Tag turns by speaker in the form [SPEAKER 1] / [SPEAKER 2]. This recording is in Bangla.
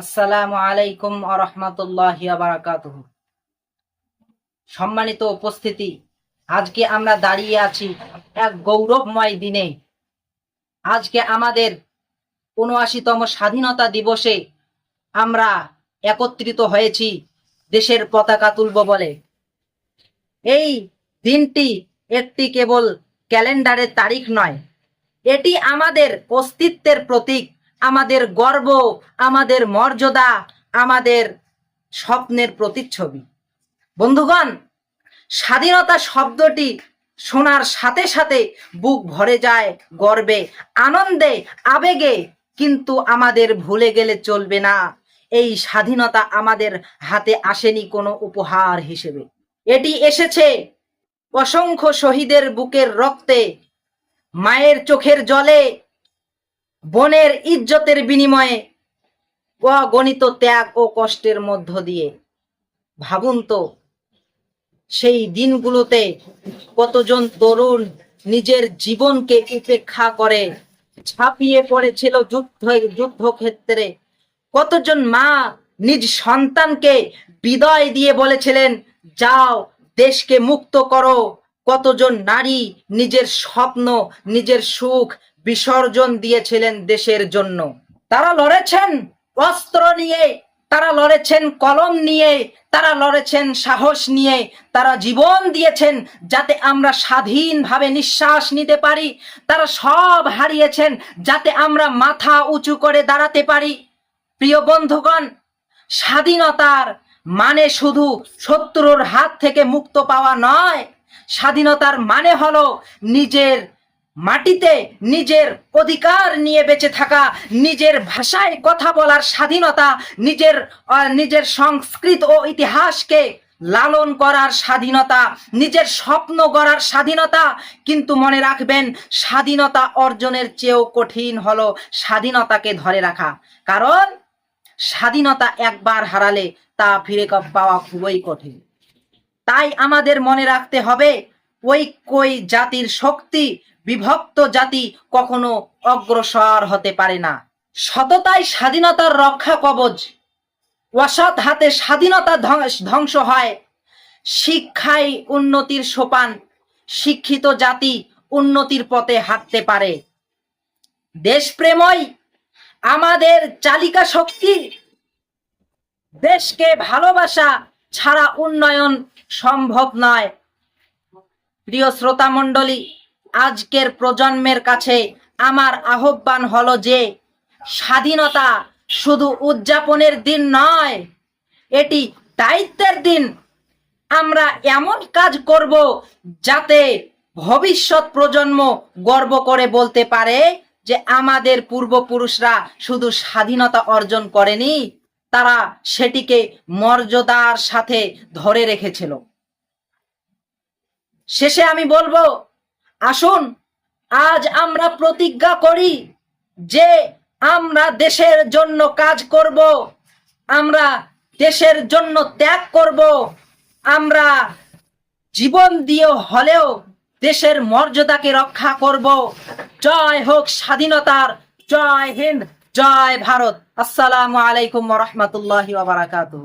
[SPEAKER 1] আসসালামু আলাইকুম আরহামতুল্লাহ বারাকাতুহ। সম্মানিত উপস্থিতি, আজকে আমরা দাঁড়িয়ে আছি এক গৌরবময় দিনে। আজকে আমাদের উনআশিতম স্বাধীনতা দিবসে আমরা একত্রিত হয়েছি দেশের পতাকা তুলব বলে। এই দিনটি একটি কেবল ক্যালেন্ডারের তারিখ নয়, এটি আমাদের অস্তিত্বের প্রতীক। আমাদের গর্ব, আমাদের মর্যাদা, আমাদের স্বপ্নের প্রতিচ্ছবি। বন্ধুগণ, স্বাধীনতা শব্দটি শোনার সাথে সাথে বুক ভরে যায় গর্বে, আনন্দে, আবেগে, কিন্তু আমাদের ভুলে গেলে চলবে না। এই স্বাধীনতা আমাদের হাতে আসেনি কোনো উপহার হিসেবে। এটি এসেছে অসংখ্য শহীদের বুকের রক্তে, মায়ের চোখের জলে বনের ইজ্জতের বিনিময়ে অগণিত ত্যাগ ও কষ্টের মধ্য দিয়ে। ভাবুন তো, সেই দিনগুলোতে কতজন তরুণ নিজের জীবনকে উপেক্ষা করে ছাপিয়ে পড়েছিল যুদ্ধ, যুদ্ধক্ষেত্রে। কতজন মা নিজ সন্তানকে বিদায় দিয়ে বলেছিলেন, যাও, দেশকে মুক্ত করো। কতজন নারী নিজের স্বপ্ন, নিজের সুখ বিসর্জন দিয়েছিলেন দেশের জন্য? তারা লড়েছেন অস্ত্র নিয়ে, তারা লড়েছেন কলম নিয়ে, তারা লড়েছেন সাহস নিয়ে, তারা জীবন দিয়েছেন যাতে আমরা স্বাধীনভাবে নিঃশ্বাস নিতে পারি, তারা সব হারিয়েছেন যাতে আমরা মাথা উঁচু করে দাঁড়াতে পারি। প্রিয় বন্ধুগণ, স্বাধীনতার মানে শুধু শত্রুর হাত থেকে মুক্ত পাওয়া নয় স্বাধীনতার মানে হলো নিজের মাটিতে নিজের অধিকার নিয়ে বেঁচে থাকা, নিজের ভাষায় কথা বলার স্বাধীনতা, নিজের নিজের সংস্কৃত ও ইতিহাসকে লালন করার স্বাধীনতা, নিজের স্বপ্ন গড়ার স্বাধীনতা। কিন্তু মনে রাখবেন, স্বাধীনতা অর্জনের চেয়েও কঠিন হলো স্বাধীনতাকে ধরে রাখা। কারণ স্বাধীনতা একবার হারালে তা ফিরে পাওয়া খুবই কঠিন। তাই আমাদের মনে রাখতে হবে ওই কই জাতির শক্তি, বিভক্ত জাতি কখনো অগ্রসর হতে পারে না। সততাই স্বাধীনতার রক্ষা কবচ। অসৎ হাতে স্বাধীনতা ধ্বংস- ধ্বংস হয়। শিক্ষাই উন্নতির সোপান। শিক্ষিত জাতি উন্নতির পথে হাঁটতে পারে। দেশপ্রেমই আমাদের চালিকা শক্তি। দেশকে ভালোবাসা ছাড়া উন্নয়ন সম্ভব নয়। প্রিয় শ্রোতা মণ্ডলী, আজকের প্রজন্মের কাছে আমার আহ্বান হলো যে, স্বাধীনতা শুধু উদযাপনের দিন নয়, এটি দায়িত্বের দিন। আমরা এমন কাজ করব যাতে ভবিষ্যৎ প্রজন্ম গর্ব করে বলতে পারে যে আমাদের পূর্বপুরুষরা শুধু স্বাধীনতা অর্জন করেনি তারা সেটিকে মর্যাদার সাথে ধরে রেখেছিল। শেষে আমি বলব, আসুন, আজ আমরা প্রতিজ্ঞা করি যে আমরা দেশের জন্য কাজ করব, আমরা দেশের জন্য ত্যাগ করব, আমরা জীবন দিয়ে হলেও দেশের মর্যাদাকে রক্ষা করব। জয় হোক স্বাধীনতার, জয় হিন্দ। জয় ভারত। আসসালামু আলাইকুম রহমতুল্লাহ বারাকাতুহ।